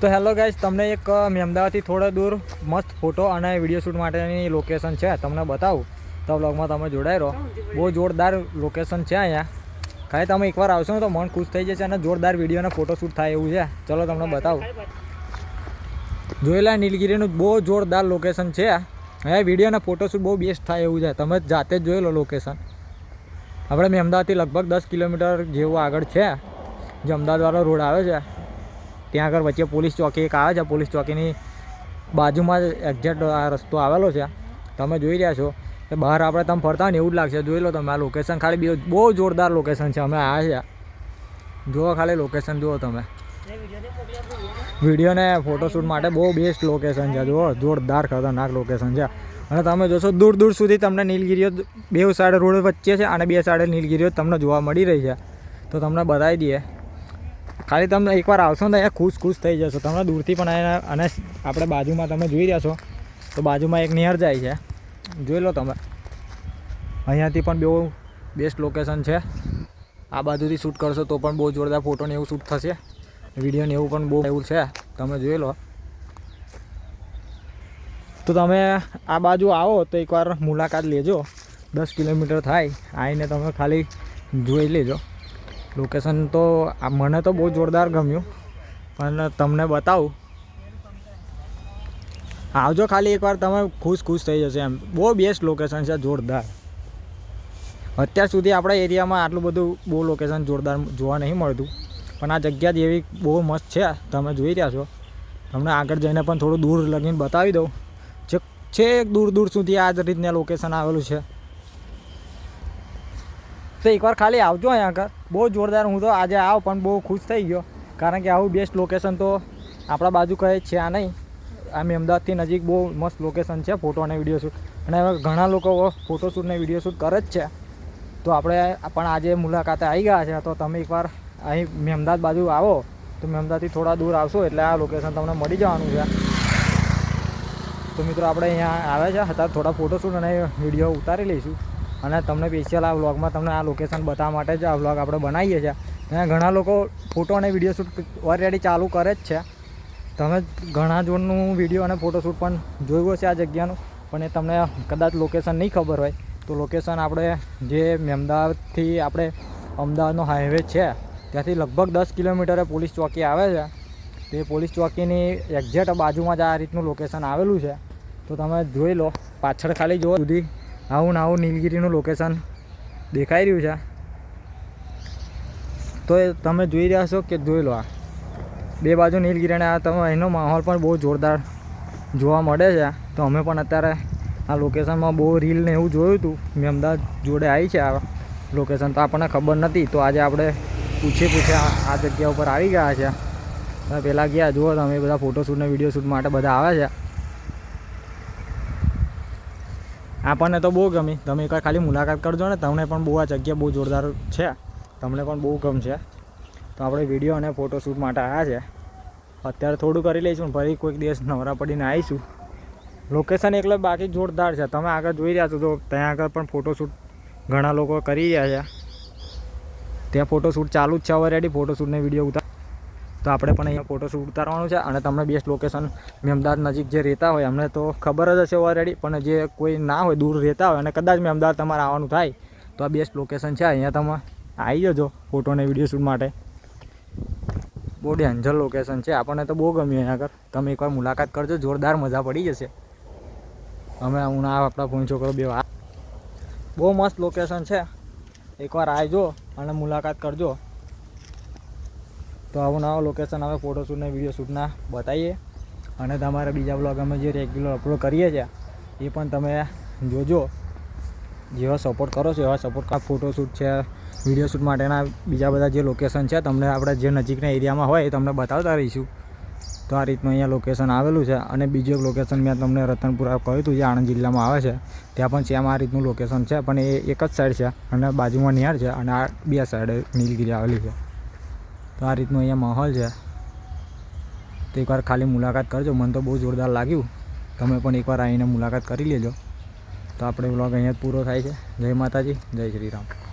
તો hello guys તમને એક મેં અમદાવાદથી થોડા દૂર મસ્ત ફોટો અને વીડિયો શૂટ માટેની લોકેશન છે, તમને બતાવું. તો બ્લોગમાં તમે જોડાઈ રહો. બહુ જોરદાર લોકેશન છે અહીંયા. ખાલી તમે એકવાર આવશો ને તો મન ખુશ થઈ જશે અને જોરદાર વીડિયો અને ફોટો શૂટ થાય એવું છે. ચલો તમને બતાવું. જોયેલા નીલગીરીનું બહુ જોરદાર લોકેશન છે. અહીંયા વીડિયો અને ફોટોશૂટ બહુ બેસ્ટ થાય એવું છે. તમે જાતે જ જોઈ લો લોકેશન આપણે મેં અમદાવાદથી લગભગ દસ કિલોમીટર જેવું આગળ છે. જે અમદાવાદવાળો રોડ આવે છે. ત્યાં આગળ વચ્ચે પોલીસ ચોકી, એક આવે છે પોલીસ ચોકીની બાજુમાં જ એક્ઝેક્ટ આ રસ્તો આવેલો છે. તમે જોઈ રહ્યા છો કે બહાર આપણે તમે ફરતા ને એવું જ લાગશે. જોઈ લો તમે, આ લોકેશન ખાલી બી બહુ જોરદાર લોકેશન છે. અમે આવ્યા છે જુઓ ખાલી લોકેશન જુઓ તમે. વીડિયો ને ફોટોશૂટ માટે બહુ બેસ્ટ લોકેશન છે. જુઓ, જોરદાર ખતરનાક લોકેશન છે. અને તમે જોશો, દૂર દૂર સુધી તમને નીલગીરીઓ બે સાઈડ રોડ વચ્ચે છે અને બે સાઈડ નીલગીરીઓ તમને જોવા મળી રહી છે. તો તમને બતાવી દઈએ. ખાલી તમે એકવાર આવશો ને અહીંયા ખુશ ખુશ થઈ જશો. તમને દૂરથી પણ અને આપણે બાજુમાં તમે જોઈ રહ્યા છો, તો બાજુમાં એક નિયર જાય છે. જોઈ લો તમે. અહીંયાથી પણ બહુ બેસ્ટ લોકેશન છે. આ બાજુથી શૂટ કરશો તો પણ બહુ જોરદાર ફોટો ને એવું શૂટ થશે. વીડિયો ને એવું પણ બહુ એવું છે. તમે જોઈ લો. તો તમે આ બાજુ આવો તો એકવાર મુલાકાત લેજો. દસ કિલોમીટર થાય. આવીને તમે ખાલી જોઈ લેજો. લોકેશન તો મને તો બહુ જોરદાર ગમ્યું, પણ તમને બતાવું. આવજો ખાલી એકવાર, તમે ખુશ ખુશ થઈ જશે એમ. બહુ બેસ્ટ લોકેશન છે, જોરદાર. અત્યાર સુધી આપણા એરિયામાં આટલું બધું બહુ લોકેશન જોરદાર જોવા નહીં મળતું. પણ આ જગ્યા જ એવી બહુ મસ્ત છે, તમે જોઈ રહ્યા છો. તમને આગળ જઈને પણ થોડું દૂર લગીને બતાવી દઉં. જે છેક દૂર દૂર સુધી આ જ રીતના લોકેશન આવેલું છે. તો એકવાર ખાલી આવજો અહીંયા આગળ. બહુ જોરદાર હું તો આજે આવ, પણ બહુ ખુશ થઈ ગયો. કારણ કે આવું બેસ્ટ લોકેશન તો આપણા બાજુ કહે છે આ નહીં. આમ અમદાવાદથી નજીક બહુ મસ્ત લોકેશન છે ફોટો અને વીડિયો શૂટ અને હવે ઘણા લોકો ફોટોશૂટ ને વીડિયો શૂટ કરે જ છે. તો આપણે પણ આજે મુલાકાતે આવી ગયા છે. તો તમે એકવાર અહીં મહેમદાદ બાજુ આવો, તો મહેમદાદથી થોડા દૂર આવશો, એટલે આ લોકેશન તમને મળી જવાનું છે. તો મિત્રો, આપણે અહીંયા આવ્યા છે. અત્યારે થોડા ફોટોશૂટ અને વીડિયો ઉતારી લઈશું. અને તમને સ્પેશિયલ આ વ્લોગમાં તમને આ લોકેશન બતાવવા માટે જ આ વ્લોગ આપણે બનાવીએ છીએ. ત્યાં ઘણા લોકો ફોટો અને વીડિયો શૂટ ઓલરેડી ચાલુ કરે જ છે. તમે ઘણા જોડનું વીડિયો અને ફોટોશૂટ પણ જોયું હશે આ જગ્યાનું, પણ એ તમને કદાચ લોકેશન નહીં ખબર હોય, તો લોકેશન આપણે જે અમદાવાદથી આપણે અમદાવાદનો હાઈવે છે, ત્યાંથી લગભગ દસ કિલોમીટરે પોલીસ ચોકી આવે છે. તે પોલીસ ચોકીની એક્ઝેક્ટ બાજુમાં જ આ રીતનું લોકેશન આવેલું છે. તો તમે જોઈ લો, પાછળ ખાલી જુઓ સુધી આવું ને આવું નીલગીરીનું લોકેશન દેખાઈ રહ્યું છે. તો એ તમે જોઈ રહ્યા છો કે જોઈ લો આ. બે બાજુ નીલગીરી અને આ તમે એનો માહોલ પણ બહુ જોરદાર જોવા મળે છે. તો અમે પણ અત્યારે આ લોકેશનમાં બહુ રીલ ને એવું જોયું હતું. મેં અમદાવાદ જોડે આવી છે આ લોકેશન તો આપણને ખબર નથી તો આજે આપણે પૂછી પૂછે આ જગ્યા ઉપર આવી ગયા છે. પહેલાં ગયા, જુઓ તમે બધા ફોટોશૂટ ને વીડિયો શૂટ માટે બધા આવે છે. આપણને તો બહુ ગમી. તમે એકવાર ખાલી મુલાકાત કરજો ને, તમને પણ બહુ આ જગ્યા બહુ જોરદાર છે. તમને પણ બહુ ગમશે તો આપણે વીડિયો અને ફોટોશૂટ માટે આવ્યા છે. અત્યારે થોડું કરી લઈશું ફરી કોઈક દિવસ નવરા પડીને આવીશું. લોકેશન એટલે બાકી જોરદાર છે. તમે આગળ જોઈ રહ્યા છો તો ત્યાં આગળ પણ ફોટોશૂટ ઘણા લોકો કરી રહ્યા છે. ત્યાં ફોટોશૂટ ચાલુ જ છે ઓલરેડી ફોટોશૂટને વીડિયો ઉતાર તો આપણે પણ અહીંયા ફોટોશૂટ ઉતારવાનું છે અને તમને બેસ્ટ લોકેશન મેં અમદાવાદ નજીક જે રહેતા હોય અમને તો ખબર જ હશે ઓલરેડી પણ જે કોઈ ના હોય, દૂર રહેતા હોય અને કદાચ મેં અમદાવાદ તમારે આવવાનું થાય, તો આ બેસ્ટ લોકેશન છે. અહીંયા તમે આવી જજો ફોટો અને વીડિયો શૂટ માટે. બહુ ડેન્જર લોકેશન છે. આપણને તો બહુ ગમ્યું અહીંયા આગળ. તમે એકવાર મુલાકાત કરજો, જોરદાર મજા પડી જશે. અમે હું આ આપણા ફોન છોકરો બે બહુ મસ્ત લોકેશન છે. એકવાર આવજો અને મુલાકાત કરજો. તો આવું નવા લોકેશન અમે ફોટોશૂટ ને વીડિયો શૂટના બતાવીએ અને તમારા બીજા બ્લોગ અમે જે રેગ્યુલર અપલોડ કરીએ છીએ, એ પણ તમે જોજો. જેવા સપોર્ટ કરો છો, એવા સપોર્ટ ફોટોશૂટ છે વીડિયો શૂટ માટેના બીજા બધા જે લોકેશન છે, તમને આપણે જે નજીકના એરિયામાં હોય એ તમને બતાવતા રહીશું. તો આ રીતનું અહીંયા લોકેશન આવેલું છે. અને બીજું એક લોકેશન મેં તમને રતનપુરા કહ્યું હતું, જે આણંદ જિલ્લામાં આવે છે. ત્યાં પણ સેમ આ રીતનું લોકેશન છે, પણ એ એક જ સાઈડ છે અને બાજુમાં નિહાર છે અને આ બે સાઈડ નીલગીરી આવેલી છે. તો આ રીતનો અહીંયા માહોલ છે. તો એકવાર ખાલી મુલાકાત કરજો. મને તો બહુ જોરદાર લાગ્યું. તમે પણ એકવાર આવીને મુલાકાત કરી લેજો. તો આપણે વ્લોગ અહીંયા જ પૂરો થાય છે. જય માતાજી. જય શ્રી રામ.